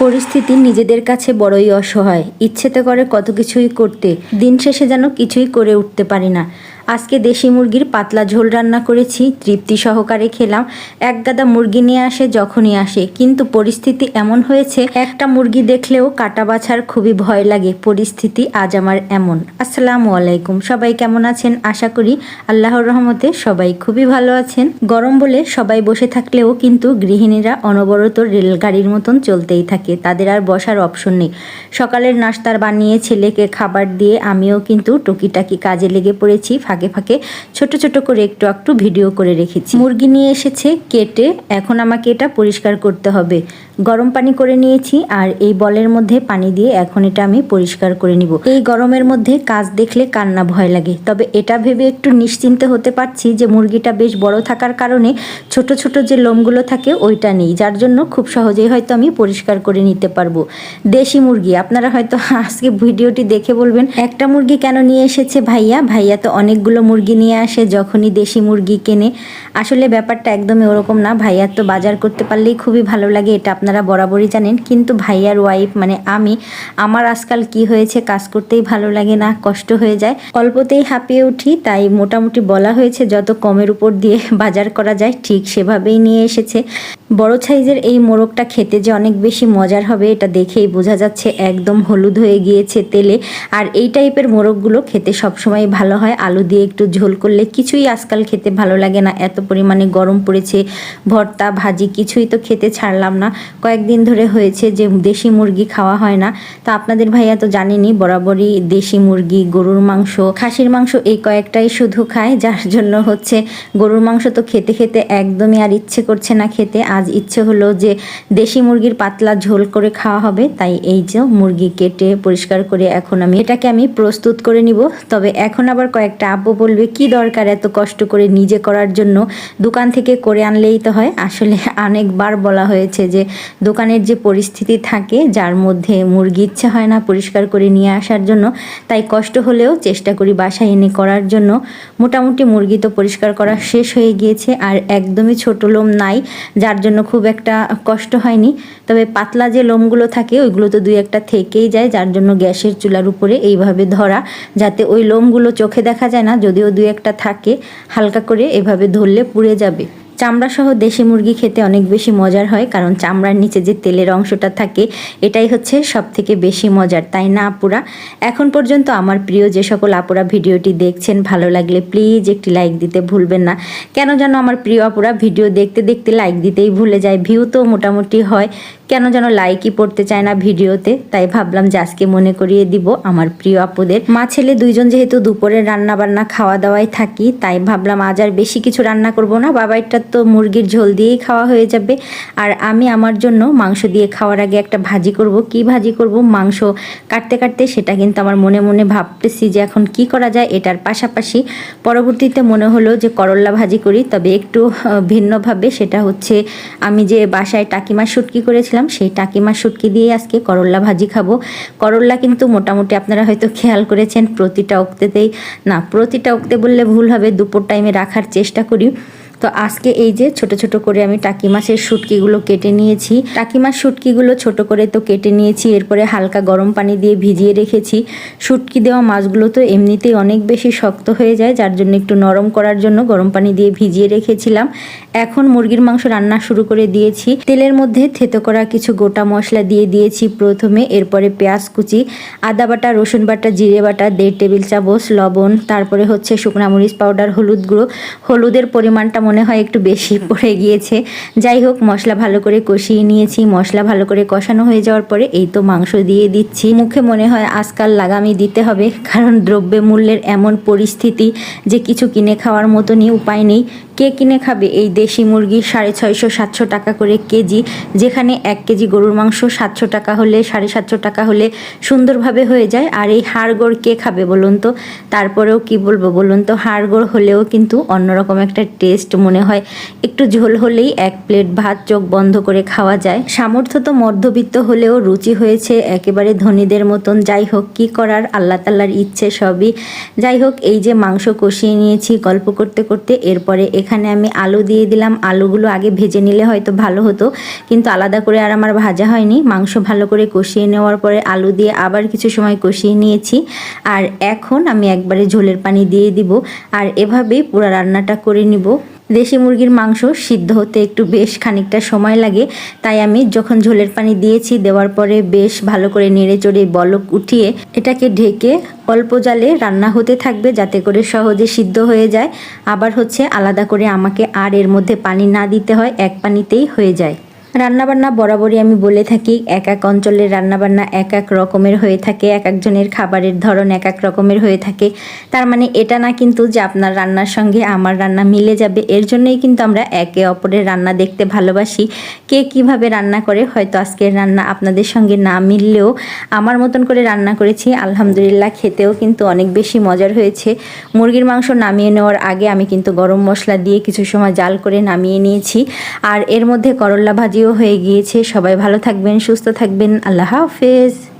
পরিস্থিতি নিজেদের কাছে বড়ই অসহায়। ইচ্ছেতে করে কত কিছুই করতে, দিন শেষে যেন কিছুই করে উঠতে পারি না। আজকে দেশি মুরগির পাতলা ঝোল রান্না করেছি, তৃপ্তি সহকারে খেলাম। এক গাদা মুরগি নিয়ে আসে, যখনই আসে। কিন্তু পরিস্থিতি এমন হয়েছে, একটা মুরগি দেখলেও কাটা বাছার খুবই ভয় লাগে। পরিস্থিতি আজ আমার এমন। আসসালামু আলাইকুম। সবাই কেমন আছেন? আশা করি আল্লাহর রহমতে সবাই খুবই ভালো আছেন। গরম বলে সবাই বসে থাকলেও কিন্তু গৃহিণীরা অনবরত রেলগাড়ির মতন চলতেই থাকে। তাদের আর বসার অপশন নেই। সকালের নাস্তার বানিয়ে ছেলেকে খাবার দিয়ে আমিও কিন্তু টুকিটাকি কাজে লেগে পড়েছি ফাঁকে ফাঁকে ছোট ছোট করে একটু একটু ভিডিও করে রেখেছি। মুরগি নিয়ে এসেছে কেটে, এখন আমাকে এটা পরিষ্কার করতে হবে। গরম পানি করে নিয়েছি আর এই বলের মধ্যে পানি দিয়ে এখন এটা আমি পরিষ্কার করে নিব। এই গরমের মধ্যে কাজ দেখলে কান্না ভয় লাগে, তবে এটা ভেবে একটু নিশ্চিন্তে হতে পারছি যে মুরগিটা বেশ বড় থাকার কারণে ছোট ছোট যে লোমগুলো থাকে ওইটা নেই, যার জন্য খুব সহজেই হয়তো আমি পরিষ্কার করে নিতে পারব। দেশি মুরগি, আপনারা হয়তো আজকে ভিডিওটি দেখে বলবেন, একটা মুরগি কেন নিয়ে এসেছে ভাইয়া? ভাইয়া তো অনেকগুলো মুরগি নিয়ে আসে, যখনই দেশি মুরগি কেনে। আসলে ব্যাপারটা একদমই ওরকম না ভাইয়ার তো বাজার করতে পারলেই খুবই ভালো লাগে, এটা আপনারা বরাবরই জানেন, কিন্তু ভাইয়ার ওয়াইফ মানে আমি, আমার আজকাল কি হয়েছে কাজ করতেই ভালো লাগে না, কষ্ট হয়ে যায়। অল্পতেই হাঁপিয়ে উঠি, তাই মোটামুটি বলা হয়েছে যত কমের উপর দিয়ে বাজার করা যায়, ঠিক সেভাবেই নিয়ে এসেছে। বড় সাইজের এই মোরগটা খেতে যে অনেক বেশি মজার হবে, এটা দেখেই বোঝা যাচ্ছে একদম হলুদ হয়ে গিয়েছে তেলে। আর এই টাইপের মোরগগুলো খেতে সবসময় ভালো হয়, আলু দিয়ে একটু ঝোল করলে কিছুই আজকাল খেতে ভালো লাগে না, এত পরিমাণে গরম পড়েছে, ভর্তা, ভাজি কিছুই তো খেতে ছাড়লাম না। কয়েকদিন ধরে হয়েছে যে দেশি মুরগি খাওয়া হয় না। তা আপনাদের ভাইয়া তো জানেনই, বরাবরই দেশি মুরগি, গরুর মাংস, খাসির মাংস এই কয়েকটাই শুধু খায়, যার জন্য হচ্ছে গরুর মাংস তো খেতে খেতে একদমই আর ইচ্ছে করছে না খেতে। আজ ইচ্ছে হলো যে দেশি মুরগির পাতলা ঝোল করে খাওয়া হবে, তাই এই যে মুরগি কেটে পরিষ্কার করে এখন আমি এটাকে আমি প্রস্তুত করে নিব। তবে এখন আবার কয়েকটা আপু বলবে, কি দরকার এত কষ্ট করে নিজে করার জন্য? দোকান থেকে করে আনলেই তো হয়। আসলে অনেকবার বলা হয়েছে যে দোকানের যে পরিস্থিতি থাকে, যার মধ্যে মুরগি ইচ্ছে হয় না পরিষ্কার করে নিয়ে আসার জন্য, তাই কষ্ট হলেও চেষ্টা করি বাসায় এনে করার জন্য। মোটামুটি মুরগি তো পরিষ্কার করা শেষ হয়ে গিয়েছে, আর একদমই ছোট লোম নাই, যার জন্য খুব একটা কষ্ট হয়নি। তবে পাতলা যে লোমগুলো থাকে, ওইগুলো তো দুই একটা থেকেই যায়, যার জন্য গ্যাসের চুলার উপরে এইভাবে ধরা, যাতে ওই লোমগুলো চোখে দেখা যায় না, যদিও দুই একটা থাকে, হালকা করে এভাবে ধরলে পুড়ে যাবে। চামড়া সহ দেশি মুরগি খেতে অনেক বেশি মজার হয়, কারণ চামড়ার নিচে যে তেলের অংশটা থাকে, এটাই হচ্ছে সব থেকে বেশি মজার, তাই না আপুরা? এখন পর্যন্ত আমার প্রিয় যে সকল আপুরা ভিডিওটি দেখছেন, ভালো লাগলে প্লিজ একটি লাইক দিতে ভুলবেন না। কেন যেন আমার প্রিয় আপুরা ভিডিও দেখতে দেখতে লাইক দিতেই ভুলে যায় ভিউ তো মোটামুটি হয়। কেন যেন লাইকই পড়তে চায় না ভিডিওতে, তাই ভাবলাম যে আজকে মনে করিয়ে দিব আমার প্রিয় আপুদের। মা ছেলে দুইজন যেহেতু দুপুরে রান্না বান্না খাওয়া দাওয়ায় থাকি, তাই ভাবলাম আজ আর বেশি কিছু রান্না করব না, বাবাইটার তো মুরগির ঝোল দিয়েই খাওয়া হয়ে যাবে। আর আমি আমার জন্য মাংস দিয়ে খাওয়ার আগে একটা ভাজি করব। কি ভাজি করব? মাংস কাটতে কাটতে সেটা কিন্তু আমার মনে মনে ভাবতেছি যে এখন কি করা যায় এটার পাশাপাশি পরবর্তীতে মনে হলো যে করল্লা ভাজি করি, তবে একটু ভিন্নভাবে সেটা হচ্ছে আমি যে বাসায় টাকিমা শুটকি করেছিলাম সেই টাকিমা শুটকি দিয়ে আজকে করল্লা ভাজি খাব। করল্লা কিন্তু মোটামুটি আপনারা হয়তো খেয়াল করেছেন, প্রতিটা উক্তেতেই না, প্রতিটা উক্তে বললে ভুল হবে, দুপুর টাইমে রাখার চেষ্টা করি। তো আজকে এই যে ছোট ছোট করে আমি টাকি মাছের শুটকিগুলো কেটে নিয়েছি। টাকি মাছ শুটকিগুলো ছোট করে তো কেটে নিয়েছি, এরপরে হালকা গরম পানি দিয়ে ভিজিয়ে রেখেছি। শুটকি দেওয়া মাছগুলো তো এমনিতেই অনেক বেশি শক্ত হয়ে যায়, যার জন্য একটু নরম করার জন্য গরম পানি দিয়ে ভিজিয়ে রেখেছিলাম। এখন মুরগির মাংস রান্না শুরু করে দিয়েছি। তেলের মধ্যে থেতো করা কিছু গোটা মশলা দিয়ে দিয়েছি প্রথমে, এরপরে পেঁয়াজ কুচি, আদা বাটা, রসুন বাটা, জিরে বাটা, দেড় টেবিল চামচ, লবণ, তারপরে হচ্ছে শুকনা মরিচ পাউডার, হলুদ গুঁড়ো। হলুদের পরিমাণটা মনে হয় একটু বেশি পড়ে গিয়েছে। যাই হোক মশলা ভালো করে কষিয়ে নিয়েছি। মশলা ভালো করে কষানো হয়ে যাওয়ার পরে এই তো মাংস দিয়ে দিচ্ছি। মুখে মনে হয় আজকাল লাগামি দিতে হবে কারণ দ্রব্য মূল্যের এমন পরিস্থিতি যে কিছু কিনে খাওয়ার মতনই উপায় নেই। কে কিনে খাবে? এই দেশি মুরগি সাড়ে ছয়শো, সাতশো টাকা করে কেজি, যেখানে এক কেজি গরুর মাংস সাতশো টাকা হলে, সাড়ে সাতশো টাকা হলে সুন্দরভাবে হয়ে যায়। আর এই হাড়গোড় কে খাবে বলুন তো? তারপরেও কি বলব বলুন তো? হাড়গোড় হলেও কিন্তু অন্যরকম একটা টেস্ট মনে হয়। একটু ঝোল হলেই এক প্লেট ভাত চোখ বন্ধ করে খাওয়া যায়। সামর্থ্য তো মধ্যবিত্ত হলেও রুচি হয়েছে একেবারে ধনীদের মতন। যাই হোক, কি করার? আল্লাহ তাল্লার ইচ্ছে সবই। যাই হোক, এই যে মাংস কষিয়ে নিয়েছি গল্প করতে করতে, এরপরে এখানে আমি আলু দিয়ে দিলাম। আলুগুলো আগে ভেজে নিলে হয়তো ভালো হতো, কিন্তু আলাদা করে আর আমার ভাজা হয়নি। মাংস ভালো করে কষিয়ে নেওয়ার পরে আলু দিয়ে আবার কিছু সময় কষিয়ে নিয়েছি। আর এখন আমি একবারে ঝোলের পানি দিয়ে দিব। আর এভাবেই পুরো রান্নাটা করে নিব। দেশি মুরগির মাংস সিদ্ধ হতে একটু বেশ খানিকটা সময় লাগে, তাই আমি যখন ঝোলের পানি দিয়েছি, দেওয়ার পরে বেশ ভালো করে নেড়ে চড়ে বলক উঠিয়ে এটাকে ঢেকে অল্প জালে রান্না হতে থাকবে যাতে করে সহজে সিদ্ধ হয়ে যায়। আবার হচ্ছে আলাদা করে আমাকে আর এর মধ্যে পানি না দিতে হয়, এক পানিতেই হয়ে যায়। রান্নাবান্না বরাবরই আমি বলে থাকি, এক এক অঞ্চলের রান্নাবান্না এক এক রকমের হয়ে থাকে, এক একজনের খাবারের ধরন এক এক রকমের হয়ে থাকে। তার মানে এটা না কিন্তু যে আপনার রান্নার সঙ্গে আমার রান্না মিলে যাবে, এর জন্যই কিন্তু আমরা একে অপরের রান্না দেখতে ভালোবাসি। কে কীভাবে রান্না করে হয়তো আজকের রান্না আপনাদের সঙ্গে না মিললেও আমার মতন করে রান্না করেছি, আলহামদুলিল্লাহ খেতেও কিন্তু অনেক বেশি মজার হয়েছে। মুরগির মাংস নামিয়ে নেওয়ার আগে আমি কিন্তু গরম মশলা দিয়ে কিছু সময় জাল করে নামিয়ে নিয়েছি। আর এর মধ্যে করল্লা ভাজিও হয়ে গিয়েছে। সবাই ভালো থাকবেন সুস্থ থাকবেন। আল্লাহ হাফেজ।